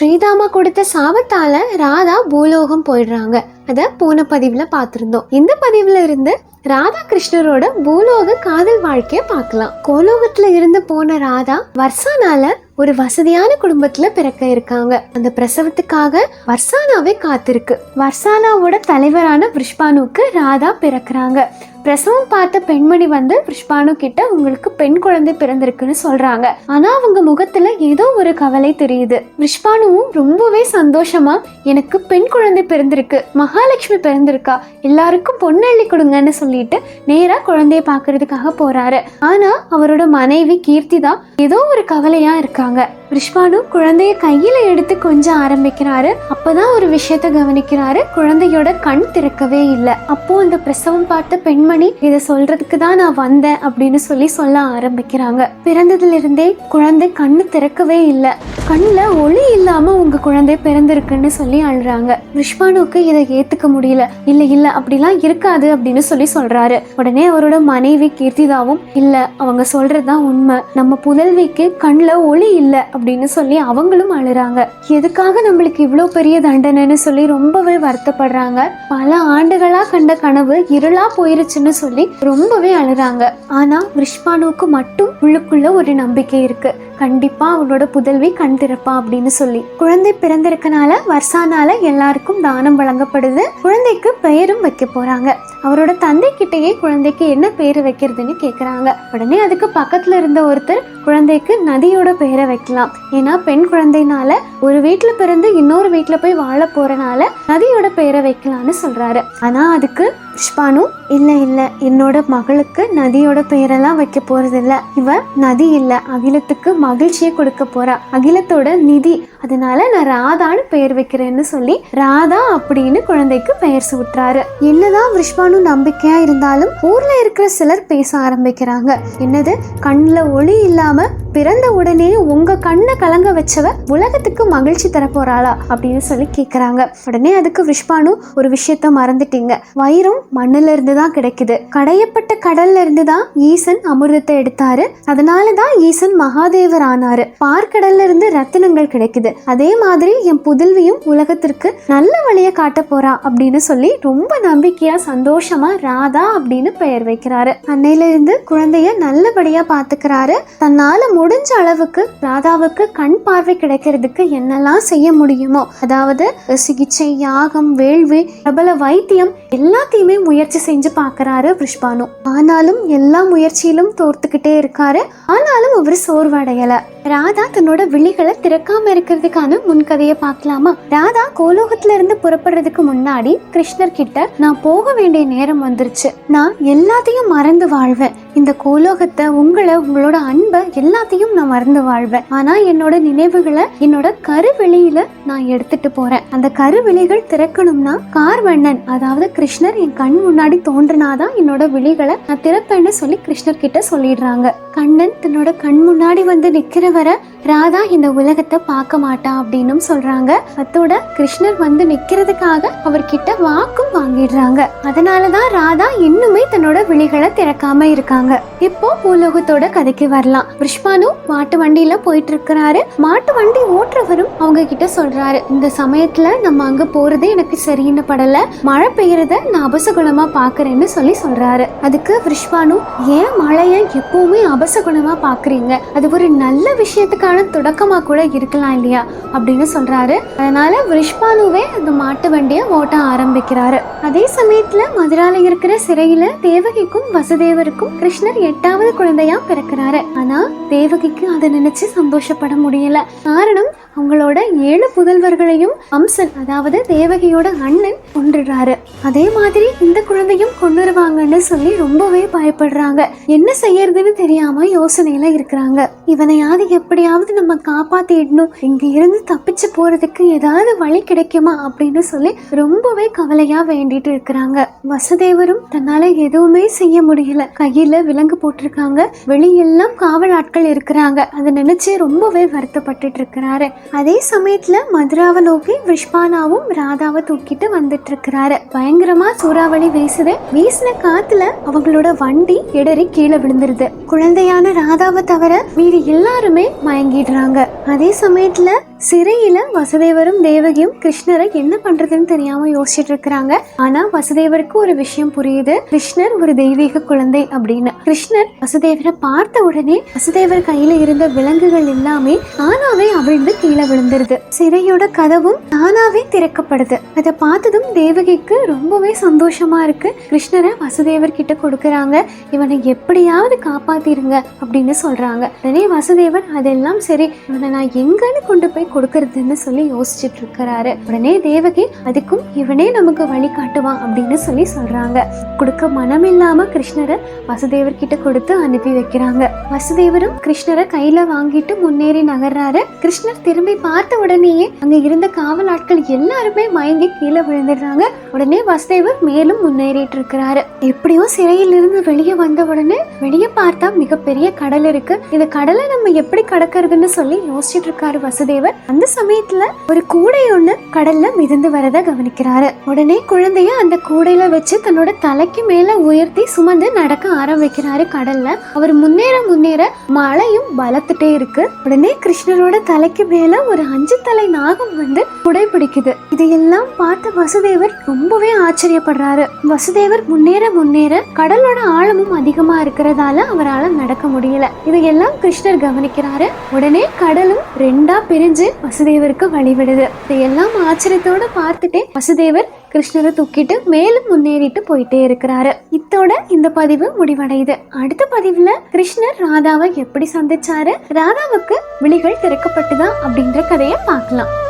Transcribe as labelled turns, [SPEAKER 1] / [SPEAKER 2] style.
[SPEAKER 1] ஸ்ரீதாமா கொடுத்த சாபத்தால ராதா பூலோகம் போயிடுறாங்க. அதை போன பதிவில் பார்த்திருந்தோம் இந்த பதிவில் இருந்து ராதா கிருஷ்ணரோட பூலோக காதல் வாழ்க்கைய பார்க்கலாம் கோலோகத்துல இருந்து போன ராதா வர்சானால ஒரு வசதியான குடும்பத்துல பிறக்க இருக்காங்க. அந்த பிரசவத்துக்காக வர்சானாவே காத்திருக்கு. வர்சானாவோட தலைவரான விஷ்பானுக்கு ராதா பிறக்குறாங்க. பிரசவம் பார்த்த பெண்மணி வந்து விஷ்பானு கிட்ட உங்களுக்கு பெண் குழந்தை பிறந்திருக்குன்னு சொல்றாங்க. ஆனா அவங்க முகத்துல ஏதோ ஒரு கவலை தெரியுது. விஷ்பானுவும் ரொம்பவே சந்தோஷமா எனக்கு பெண் குழந்தை பிறந்திருக்கு. மகா மகாலட்சுமி பிறந்திருக்கா. எல்லாருக்கும் பொன்னள்ளி கொடுங்கன்னு சொல்லிட்டு நேரா குழந்தைய பாக்குறதுக்காக போறாரு. ஆனா அவரோட மனைவி கீர்த்தி தான் ஏதோ ஒரு கவலையா இருக்காங்க. விஷ்வானு குழந்தைய கையில எடுத்து கொஞ்சம் ஆரம்பிக்கிறாரு. அப்பதான் ஒரு விஷயத்த கவனிக்கிறாரு. குழந்தையோட கண் திறக்கவே இல்லை. அப்போ அந்த பிரசவம் பார்த்த பெண்மணி இதை சொல்றதுக்கு தான் நான் வந்தேன் அப்படின்னு சொல்லி சொல்ல ஆரம்பிக்கிறாங்க. பிறந்ததுல இருந்தே குழந்தை கண்ணு திறக்கவே இல்லை. கண்ணுல ஒளி இல்லாம உங்க குழந்தை பிறந்திருக்குன்னு சொல்லி அழுறாங்க. விஷ்வானுக்கு இதை ஏத்துக்க முடியல. இல்ல இல்ல அப்படிலாம் இருக்காது அப்படின்னு சொல்லி சொல்றாரு. உடனே அவரோட மனைவி கீர்த்திதாவும் இல்ல அவங்க சொல்றதுதான் உண்மை. நம்ம புதல்விக்கு கண்ணுல ஒளி இல்லை அப்படின்னு சொல்லி அவங்களும் அழுறாங்க. எதுக்காக நம்மளுக்கு இவ்வளோ பெரிய தண்டனைன்னு சொல்லி ரொம்பவே வருத்தப்படுறாங்க. பல ஆண்டுகளா கண்ட கனவு இருளா போயிருச்சுன்னு சொல்லி ரொம்பவே அழுறாங்க. ஆனா விஷ்பானுக்கு மட்டும் உள்ளுக்குள்ள ஒரு நம்பிக்கை இருக்கு. கண்டிப்பாக அவளோட புதல்வி கண் திறப்பா அப்படின்னு சொல்லி. குழந்தை பிறந்திருக்கனால வர்ஷானால எல்லாருக்கும் தானம் வழங்கப்படுது. குழந்தைக்கு பெயரும் வைக்க போறாங்க. அவரோட தந்தை கிட்டேயே குழந்தைக்கு என்ன பேர் வைக்கிறதுன்னு கேட்குறாங்க உடனே அதுக்கு பக்கத்துல இருந்த ஒருத்தர் குழந்தைக்கு நதியோட பெயரை வைக்கலாம். ஏன்னா பெண் குழந்தைனால ஒரு வீட்டுல பிறந்து இன்னொரு வீட்டுல போய் வாழ போறனால நதியோட பெயரை வைக்கலாம்னு சொல்றாரு. ஆனா அதுக்கு புஷ்பானு இல்லை இல்லை என்னோட மகளுக்கு நதியோட பெயரெல்லாம் வைக்க போறதில்ல. இவ நதி இல்லை அகிலத்துக்கு மகிழ்ச்சியை கொடுக்க போறா. அகிலத்தோட நிதி அதனால நான் ராதான்னு பெயர் வைக்கிறேன்னு சொல்லி ராதா அப்படின்னு குழந்தைக்கு பெயர் சூட்டுறாரு. என்னதான் விஷ்வானு நம்பிக்கையா இருந்தாலும் ஊர்ல இருக்கிற சிலர் பேச ஆரம்பிக்கிறாங்க. என்னது? கண்ணுல ஒளி இல்லாம பிறந்த உடனே உங்க கண்ணை கலங்க வச்சவ உலகத்துக்கு மகிழ்ச்சி தரப்போறாளா? அப்படின்னு சொல்லி கேக்குறாங்க. உடனே அதுக்கு விஷ்வானு ஒரு விஷயத்த மறந்துட்டீங்க. வயிறும் மண்ணுல இருந்து தான் கிடைக்குது. கடையப்பட்ட கடல்ல இருந்து தான் ஈசன் அமிர்தத்தை எடுத்தாரு. அதனால தான் ஈசன் மகாதேவர் ஆனாரு பார்க்கடல்ல இருந்து ரத்தினங்கள் கிடைக்குது. அதே மாதிரி என் புதல்வியும் உலகத்திற்கு நல்ல வழியை காட்ட போறா அப்படின்னு சொல்லி ரொம்ப நம்பிக்கையா சந்தோஷமா ராதா அப்படின்னு பெயர் வைக்கிறாரு. அன்னையில இருந்து குழந்தைய நல்லபடியா பாத்துக்கிறாரு. தன்னால முடிஞ்ச அளவுக்கு ராதாவுக்கு கண் பார்வை கிடைக்கிறதுக்கு என்னெல்லாம் செய்ய முடியுமோ அதாவது சிகிச்சை யாகம் வேள்வி பிரபல வைத்தியம் எல்லாத்தையுமே முயற்சி செஞ்சு பார்க்கறாரு விஷ்பானு. ஆனாலும் எல்லா முயற்சியிலும் தோர்த்துக்கிட்டே இருக்காரு. ஆனாலும் அவர் சோர்வடையல. ராதா தன்னோட விழிகளை திறக்காம இருக்கிறதுக்கான முன்கதையை பார்க்கலாமா? ராதா கோலோகத்துல இருந்து புறப்படுறதுக்கு முன்னாடி கிருஷ்ணர் கிட்ட நான் போக வேண்டிய நேரம் வந்துருச்சு. நான் எல்லாத்தையும் மறந்து வாழ்வேன். இந்த கோலோகத்தை உங்களை உங்களோட அன்பை எல்லாத்தையும் நான் மறந்து வாழ்வேன். ஆனா என்னோட நினைவுகளை என்னோட கருவெளியில நான் எடுத்துட்டு போறேன். அந்த கருவெளிகள் திறக்கணும்னா கார்வண்ணன் அதாவது கிருஷ்ணர் என் கண் முன்னாடி தோன்றினாதான் என்னோட விழிகளை நான் திறப்பேன்னு சொல்லி கிருஷ்ணர் கிட்ட சொல்லிடுறாங்க. கண்ணன் தன்னோட கண் முன்னாடி வந்து நிக்கிற வரை ராதா இந்த உலகத்தை பார்க்க மாட்டா அப்படின்னும் சொல்றாங்க. அத்தோட கிருஷ்ணர் வந்து நிக்கிறதுக்காக அவர்கிட்ட வாக்கும் வாங்கிடுறாங்க. அதனாலதான் ராதா இன்னுமே தன்னோட விழிகளை திறக்காம இருக்காங்க. இப்போ பூலோகத்தோட கதைக்கு வரலாம். விஷ்பானு மாட்டு வண்டியில போயிட்டு இருக்கிறாரு மாட்டு வண்டி ஓட்டுறவரும் அவங்க கிட்ட சொல்றாரு. இந்த சமயத்துல நம்ம அங்க போறது எனக்கு சரின்னு படல. மழை பெய்யறத நான் அபசகுணமா பாக்குறேன்னு சொல்லி சொல்றாரு. அதுக்கு விஷ்வானு ஏன் மழைய எப்பவுமே அபசகுணமா பாக்குறீங்க? அது ஒரு நல்ல விஷயத்துக்கான தொடக்கமா கூட இருக்கலாம் இல்லையா? அப்படின்னு சொல்றாரு. அதனால விஷ்பானுவே அந்த மாட்டு வண்டியை ஓட்ட ஆரம்பிக்கிறாரு. அதே சமயத்துல மதுரால இருக்கிற சிறையில தேவகிக்கும் வசுதேவருக்கும் கிருஷ்ணர் எட்டாவது குழந்தையா பிறக்கிறாரு. ஆனா தேவகிக்கு அதை நினைச்சு சந்தோஷப்பட முடியல. காரணம் அவங்களோட ஏழு புதல்வர்களையும் அம்சன் அதாவது தேவகியோட அண்ணன் கொண்டுடுறாரு அதே மாதிரி இந்த குழந்தையும் கொண்டுருவாங்கன்னு சொல்லி ரொம்பவே பயப்படுறாங்க. என்ன செய்யறதுன்னு தெரியாம யோசனையில இருக்கிறாங்க. இவனையாவது எப்படியாவது நம்ம காப்பாத்திடணும். இங்க இருந்து தப்பிச்சு போறதுக்கு ஏதாவது வழி கிடைக்குமா அப்படின்னு சொல்லி ரொம்பவே கவலையா வேண்டிட்டு இருக்கிறாங்க. வசுதேவரும் தன்னால எதுவுமே செய்ய முடியல. கையில விலங்கு போட்டிருக்காங்க. வெளியெல்லாம் காவல் ஆட்கள் இருக்கிறாங்க. அதை நினைச்சு ரொம்பவே வருத்தப்பட்டுட்டு இருக்கிறாரு. அதே சமயத்தில் மதுராவை நோக்கி விஷ்பானாவும் ராதாவை தூக்கிட்டு வந்துட்டு இருக்கிறாரு பயங்கரமா சூறாவளி வீசுது. வீசின காத்துல அவங்களோட வண்டி இடறி கீழே விழுந்துருது. குழந்தையான ராதாவை தவிர மீதி எல்லாருமே மயங்கிடுறாங்க. அதே சமயத்துல சிறையில் வசுதேவரும் தேவகியும் கிருஷ்ணரை என்ன பண்றதுன்னு தெரியாம யோசிச்சுட்டு இருக்கிறாங்க. ஆனா வசுதேவருக்கு ஒரு விஷயம் புரியுது. கிருஷ்ணர் ஒரு தெய்வீக குழந்தை அப்படின்னு. கிருஷ்ணர் வசுதேவரை பார்த்த உடனே வசுதேவர் கையில இருந்த விலங்குகள் எல்லாமே தானாவே அவிழ்ந்து கீழே விழுந்துருது. சிறையோட கதவும் தானாவே திறக்கப்படுது. அதை பார்த்ததும் தேவகிக்கு ரொம்பவே சந்தோஷமா இருக்கு. கிருஷ்ணரை வசுதேவர் கிட்ட கொடுக்கறாங்க. இவனை எப்படியாவது காப்பாத்திருங்க அப்படின்னு சொல்றாங்க. உடனே வசுதேவர் அதெல்லாம் சரி. இவனை நான் எங்கன்னு கொண்டு போய் கொடுக்கறதுன்னு சொல்லி யோசிச்சுட்டு இருக்கிறாரு உடனே தேவகி அதுக்கும் இவனே நமக்கு வழி காட்டுவான் அப்படின்னு சொல்லி சொல்றாங்க. கொடுக்க மனம் இல்லாம கிருஷ்ணரை வசுதேவர் கிட்ட கொடுத்து அனுப்பி வைக்கிறாங்க. வசுதேவரும் கிருஷ்ணரை கையில வாங்கிட்டு முன்னேறி நகர்றாரு. கிருஷ்ணர் திரும்பி பார்த்த உடனேயே அங்க இருந்த காவல் ஆட்கள் எல்லாருமே மயங்கி கீழே விழுந்துடுறாங்க. உடனே வசுதேவர் மேலும் முன்னேறிட்டு இருக்கிறாரு எப்படியோ சிறையிலிருந்து வெளியே வந்த உடனே வெளியே பார்த்தா மிகப்பெரிய கடல் இருக்கு. இந்த கடலை நம்ம எப்படி கடக்கிறதுன்னு சொல்லி யோசிச்சுட்டு இருக்காரு வசுதேவர் அந்த சமயத்துல ஒரு கூடை ஒண்ணு கடல்ல மிதந்து வரத கவனிக்கிறாரு. உடனே குழந்தைய அந்த கூடையில வச்சு தன்னோட தலைக்கு மேல உயர்த்தி சுமந்து நடக்க ஆரம்பிக்கிறாரு கடல்ல. அவர் முன்னேற முன்னேற மழையும் பலத்துட்டே இருக்கு. உடனே கிருஷ்ணரோட தலைக்கு மேல ஒரு அஞ்சு தலை நாகம் வந்து குடை பிடிக்குது. இதையெல்லாம் பார்த்த வசுதேவர் ரொம்பவே ஆச்சரியப்படுறாரு. வசுதேவர் முன்னேற முன்னேற கடலோட ஆழமும் அதிகமா இருக்கிறதால அவரால் நடக்க முடியல. இதையெல்லாம் கிருஷ்ணர் கவனிக்கிறாரு. உடனே கடலும் ரெண்டா பிரிஞ்சு வசுதேவருக்கு வழிவிடுது. இதையெல்லாம் ஆச்சரியத்தோட பார்த்துட்டே வசுதேவர் கிருஷ்ணரை தூக்கிட்டு மேலும் முன்னேறிட்டு போயிட்டே இருக்கிறாரு. இத்தோட இந்த பதிவு முடிவடையுது. அடுத்த பதிவுல கிருஷ்ணர் ராதாவை எப்படி சந்திச்சாரு? ராதாவுக்கு விழிகள் திறக்கப்பட்டுதா அப்படின்ற கதையை பார்க்கலாம்.